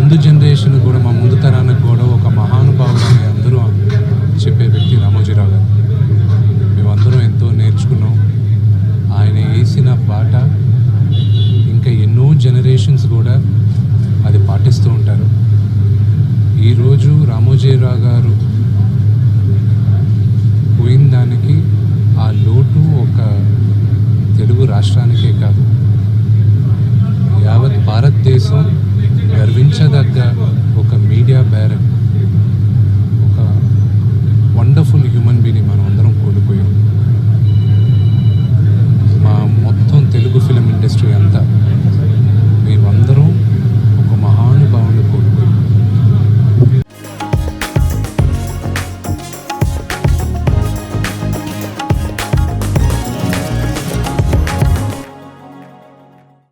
ముందు జనరేషన్ కూడా మా ముందు తరానికి కూడా ఒక మహానుభావుడు అని అందరూ చెప్పే వ్యక్తి రామోజీరావు గారు. మేమందరం ఎంతో నేర్చుకున్నాం. ఆయన వేసిన పాట ఇంకా ఎన్నో జనరేషన్స్ కూడా అది పాటిస్తూ ఉంటారు. ఈరోజు రామోజీరావు గారు పోయిన దానికి ఆ లోటు ఒక తెలుగు రాష్ట్రానికే కాదు.